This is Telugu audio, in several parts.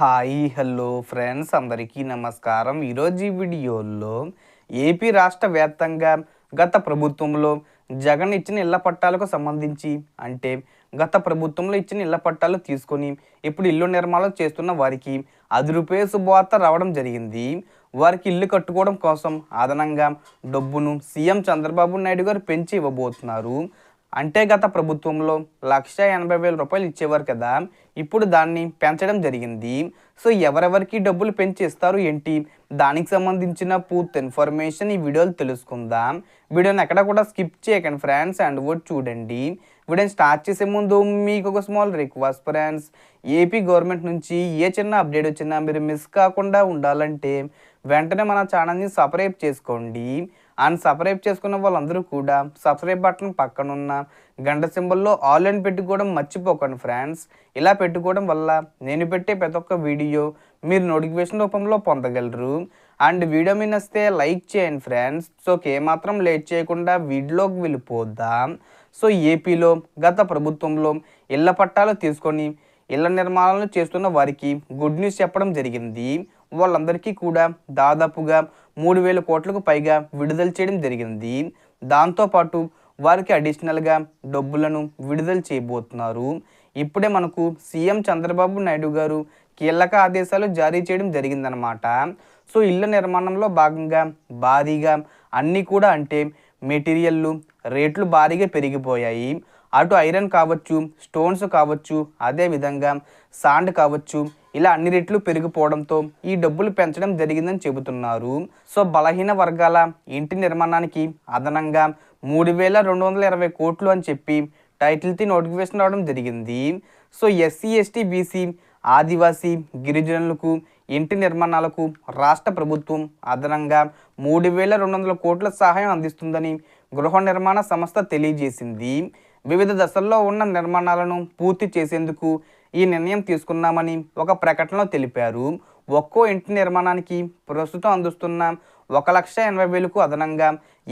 హాయ్ హలో ఫ్రెండ్స్ అందరికీ నమస్కారం. ఈరోజు ఈ వీడియోలో ఏపీ రాష్ట్ర వ్యాప్తంగా గత ప్రభుత్వంలో జగన్ ఇచ్చిన ఇళ్ళ పట్టాలకు సంబంధించి అంటే గత ప్రభుత్వంలో ఇచ్చిన ఇళ్ళ పట్టాలు తీసుకొని ఇప్పుడు ఇల్లు నిర్మాణం చేస్తున్న వారికి అది రూపాయ శుభవార్త రావడం జరిగింది. వారికి ఇల్లు కట్టుకోవడం కోసం అదనంగా డబ్బును సీఎం చంద్రబాబు నాయుడు గారు పెంచి ఇవ్వబోతున్నారు. అంటే గత ప్రభుత్వంలో లక్ష ఎనభై వేల రూపాయలు ఇచ్చేవారు కదా ఇప్పుడు దాన్ని పెంచడం జరిగింది. సో ఎవరెవరికి డబ్బులు పెంచి ఇస్తారు ఏంటి? దానికి సంబంధించిన పూర్తి ఇన్ఫర్మేషన్ ఈ వీడియోలు తెలుసుకుందాం. వీడియోని ఎక్కడ కూడా స్కిప్ చేయకండి ఫ్రెండ్స్ అండ్ కూడా చూడండి. వీడియోని స్టార్ట్ చేసే ముందు మీకు ఒక small request friends. AP government నుంచి ఏ చిన్న అప్డేట్ వచ్చినా మీరు మిస్ కాకుండా ఉండాలంటే వెంటనే మన ఛానల్ని సబ్స్క్రైబ్ చేసుకోండి. అండ్ సబ్స్క్రైబ్ చేసుకున్న వాళ్ళందరూ కూడా సబ్స్క్రైబ్ బటన్ పక్కనున్న గంట సింబల్లో ఆల్ అని పెట్టుకోవడం మర్చిపోకండి ఫ్రెండ్స్. ఇలా పెట్టుకోవడం వల్ల నేను పెట్టే ప్రతి ఒక్క వీడియో మీరు నోటిఫికేషన్ రూపంలో పొందగలరు. అండ్ వీడియో మీ వస్తే లైక్ చేయండి ఫ్రెండ్స్. సో ఏమాత్రం లేట్ చేయకుండా వీడియోకి వెళ్ళిపోద్దాం సో ఏపీలో గత ప్రభుత్వంలో ఇళ్ళ పట్టాలు తీసుకొని ఇళ్ళ నిర్మాణాలను చేస్తున్న వారికి గుడ్ న్యూస్ చెప్పడం జరిగింది. వాళ్ళందరికీ కూడా దాదాపుగా మూడు వేల కోట్లకు పైగా విడుదల చేయడం జరిగింది. దాంతోపాటు వారికి అడిషనల్గా డబ్బులను విడుదల చేయబోతున్నారు. ఇప్పుడే మనకు సీఎం చంద్రబాబు నాయుడు గారు కీలక ఆదేశాలు జారీ చేయడం జరిగిందనమాట సో ఇళ్ళ నిర్మాణంలో భాగంగా భారీగా అన్నీ కూడా అంటే మెటీరియల్లు రేట్లు భారీగా పెరిగిపోయాయి. అటు ఐరన్ కావచ్చు స్టోన్స్ కావచ్చు అదేవిధంగా సాండ్ కావచ్చు ఇలా అన్ని రెట్లు పెరిగిపోవడంతో ఈ డబ్బులు పెంచడం జరిగిందని చెబుతున్నారు. సో బలహీన వర్గాల ఇంటి నిర్మాణానికి అదనంగా మూడు వేల రెండు వందల ఇరవై కోట్లు అని చెప్పి టైటిల్తో నోటిఫికేషన్ రావడం జరిగింది. So SC ST BC Adivasi గిరిజనులకు ఇంటి నిర్మాణాలకు రాష్ట్ర ప్రభుత్వం అదనంగా మూడు వేల రెండు వందల కోట్ల సహాయం అందిస్తుందని గృహ నిర్మాణ సంస్థ తెలియజేసింది. వివిధ దశల్లో ఉన్న నిర్మాణాలను పూర్తి చేసేందుకు ఈ నిర్ణయం తీసుకున్నామని ఒక ప్రకటనలో తెలిపారు. ఒక్కో ఇంటి నిర్మాణానికి ప్రస్తుతం అందుతున్న ఒక లక్ష ఎనభై వేలకు అదనంగా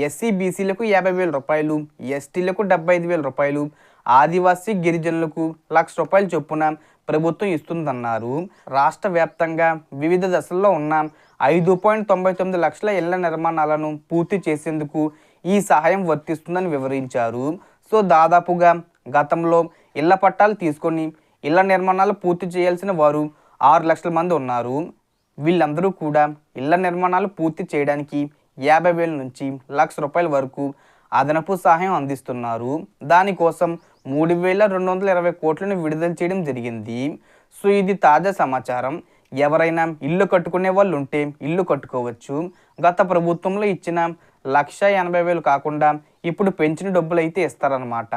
ఎస్సీ బీసీలకు యాభై వేల రూపాయలు ఎస్టీలకు డెబ్బై ఐదు వేల రూపాయలు ఆదివాసీ గిరిజనులకు లక్ష రూపాయలు చొప్పున ప్రభుత్వం ఇస్తుందన్నారు. రాష్ట్ర వ్యాప్తంగా వివిధ దశల్లో ఉన్న ఐదు పాయింట్ తొంభై తొమ్మిది లక్షల ఇళ్ళ నిర్మాణాలను పూర్తి చేసేందుకు ఈ సహాయం వర్తిస్తుందని వివరించారు. సో దాదాపుగా గతంలో ఇళ్ళ పట్టాలు తీసుకొని ఇళ్ళ నిర్మాణాలు పూర్తి చేయాల్సిన వారు ఆరు లక్షల మంది ఉన్నారు. వీళ్ళందరూ కూడా ఇళ్ళ నిర్మాణాలు పూర్తి చేయడానికి యాభై వేల నుంచి లక్ష రూపాయల వరకు అదనపు సహాయం అందిస్తున్నారు. దానికోసం మూడు వేల రెండు వందల ఇరవై కోట్లను విడుదల చేయడం జరిగింది. సో ఇది తాజా సమాచారం. ఎవరైనా ఇల్లు కట్టుకునే వాళ్ళు ఉంటే ఇల్లు కట్టుకోవచ్చు. గత ప్రభుత్వంలో ఇచ్చిన లక్ష ఎనభై వేలు కాకుండా ఇప్పుడు పెంచిన డబ్బులు అయితే ఇస్తారనమాట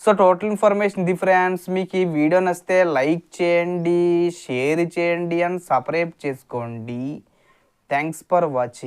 so total information the friends మీకు ఈ వీడియో నచ్చితే లైక్ చేయండి షేర్ చేయండి అండ్ సబ్స్క్రైబ్ చేసుకోండి. Thanks for watching